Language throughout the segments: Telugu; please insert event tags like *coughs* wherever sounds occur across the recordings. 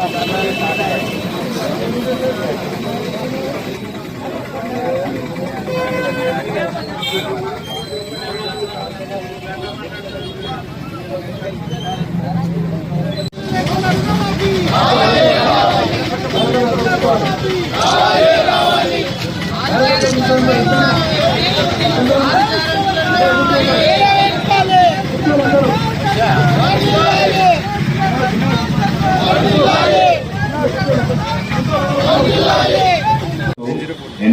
Thank you.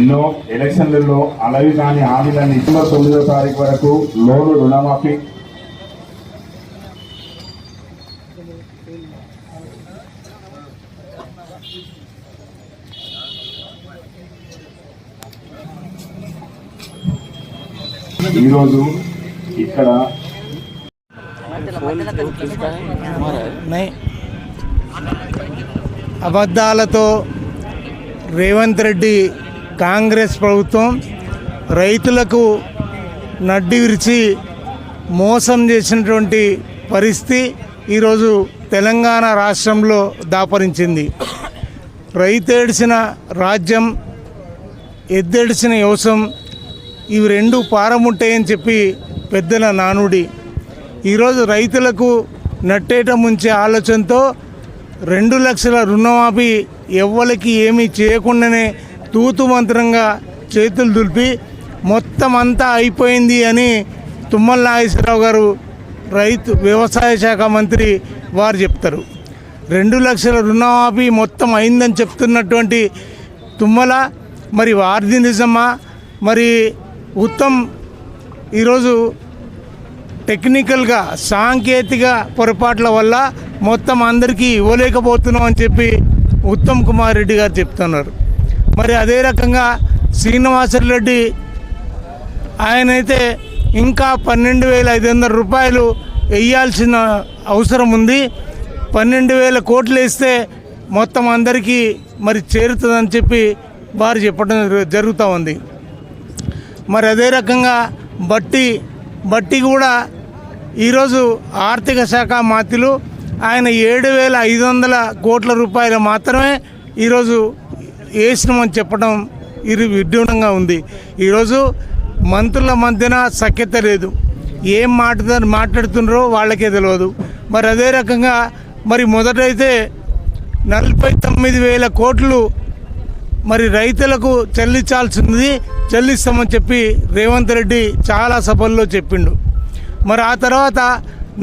ఎన్నో ఎలక్షన్లలో అలవి కాని హామీలను ఇచ్చిన తొమ్మిదో తారీఖు వరకు లోను రుణమాఫీ. ఈరోజు ఇక్కడ అబద్ధాలతో రేవంత్ రెడ్డి కాంగ్రెస్ ప్రభుత్వం రైతులకు నడ్డి విరిచి మోసం చేసినటువంటి పరిస్థితి ఈరోజు తెలంగాణ రాష్ట్రంలో దాపరించింది. రైతేడిసిన రాజ్యం ఎద్దెడిసిన యోసం ఇవి రెండు పారముంటాయని చెప్పి పెద్దల నానుడి. ఈరోజు రైతులకు నట్టేట ముంచే ఆలోచనతో రెండు లక్షల రుణమాఫీ ఎవ్వరికి ఏమీ చేయకుండానే తూతు మంత్రంగా చేతులు దులిపి మొత్తం అంతా అయిపోయింది అని తుమ్మల నాగేశ్వరరావు గారు రైతు వ్యవసాయ శాఖ మంత్రి వారు చెప్తారు. రెండు లక్షల రుణమాఫీ మొత్తం అయిందని చెప్తున్నటువంటి తుమ్మల మరి వారిది నిజమా? మరి ఉత్తమ్ ఈరోజు టెక్నికల్గా సాంకేతిక పొరపాట్ల వల్ల మొత్తం అందరికీ ఇవ్వలేకపోతున్నాం అని చెప్పి ఉత్తమ్ కుమార్ రెడ్డి గారు చెప్తున్నారు. మరి అదే రకంగా శ్రీనివాసరెడ్డి ఆయనైతే ఇంకా పన్నెండు వేల ఐదు వందల రూపాయలు వేయాల్సిన అవసరం ఉంది. పన్నెండు వేల కోట్లు వేస్తే మొత్తం అందరికీ మరి చేరుతుందని చెప్పి వారు చెప్పడం జరుగుతూ ఉంది. మరి అదే రకంగా బట్టి బట్టి కూడా ఈరోజు ఆర్థిక శాఖ మాత్రులు ఆయన ఏడు వేల ఐదు వందల కోట్ల రూపాయలు మాత్రమే ఈరోజు వేసినామని చెప్పడం ఇది విడ్డూరంగా ఉంది. ఈరోజు మంత్రుల మధ్యన సఖ్యత లేదు. ఏం మాట మాట్లాడుతున్నారో వాళ్ళకే తెలియదు మరి అదే రకంగా మరి మొదటైతే నలభై తొమ్మిది వేల కోట్లు మరి రైతులకు చెల్లించాల్సింది చెల్లిస్తామని చెప్పి రేవంత్ రెడ్డి చాలా సభల్లో చెప్పిండు. మరి ఆ తర్వాత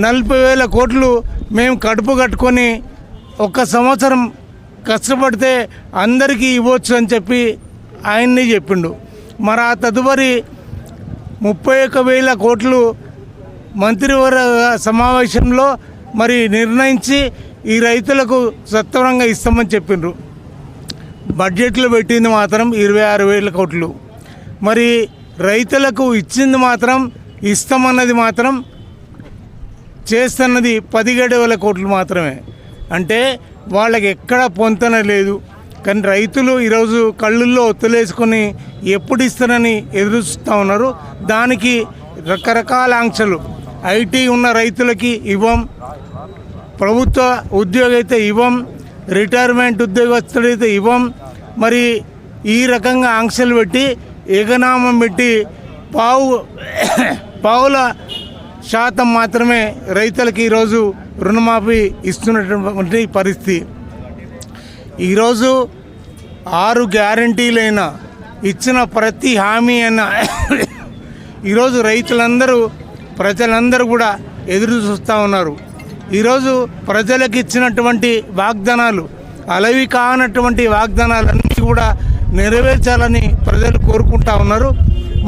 నలభై వేల కోట్లు మేము కడుపు కట్టుకొని ఒక సంవత్సరం కష్టపడితే అందరికీ ఇవ్వచ్చు అని చెప్పి ఆయన్ని చెప్పిండు. మరి ఆ తదుపరి ముప్పై ఒక్క వేల కోట్లు మంత్రివర్గ సమావేశంలో మరి నిర్ణయించి ఈ రైతులకు సత్వరంగా ఇస్తామని చెప్పిండ్రు. బడ్జెట్లో పెట్టింది మాత్రం ఇరవై ఆరు వేల కోట్లు. మరి రైతులకు ఇచ్చింది మాత్రం ఇస్తామన్నది మాత్రం చేస్తున్నది పదిహేడు వేల కోట్లు మాత్రమే. అంటే వాళ్ళకి ఎక్కడ పొంతన లేదు. కానీ రైతులు ఈరోజు కళ్ళుల్లో ఒత్తులేసుకొని ఎప్పుడు ఇస్తారని ఎదురుస్తూ ఉన్నారు. దానికి రకరకాల ఆంక్షలు. ఐటీ ఉన్న రైతులకి ఇవ్వం. ప్రభుత్వ ఉద్యోగి అయితే ఇవ్వం. రిటైర్మెంట్ ఉద్యోగస్తుడైతే ఇవ్వం. మరి ఈ రకంగా ఆంక్షలు పెట్టి ఎగనామం పెట్టి పావు *coughs* పావుల శాతం మాత్రమే రైతులకి ఈరోజు రుణమాఫీ ఇస్తున్నటువంటి పరిస్థితి. ఈరోజు ఆరు గ్యారంటీలైన ఇచ్చిన ప్రతి హామీ అయిన ఈరోజు రైతులందరూ ప్రజలందరూ కూడా ఎదురు చూస్తూ ఉన్నారు. ఈరోజు ప్రజలకు ఇచ్చినటువంటి వాగ్దానాలు అలవి కానటువంటి వాగ్దానాలన్నీ కూడా నెరవేర్చాలని ప్రజలు కోరుకుంటా ఉన్నారు.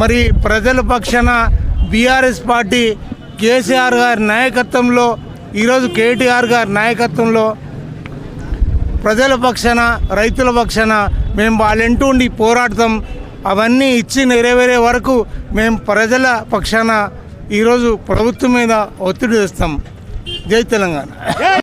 మరి ప్రజల పక్షాన బీఆర్ఎస్ పార్టీ కేసీఆర్ గారి నాయకత్వంలో ఈరోజు కేటీఆర్ గారి నాయకత్వంలో ప్రజల పక్షాన రైతుల పక్షాన మేము వాళ్ళెంటూ ఉండి పోరాడతాం. అవన్నీ ఇచ్చి నెరవేరే వరకు మేము ప్రజల పక్షాన ఈరోజు ప్రభుత్వం మీద ఒత్తిడి చేస్తాం జై తెలంగాణ.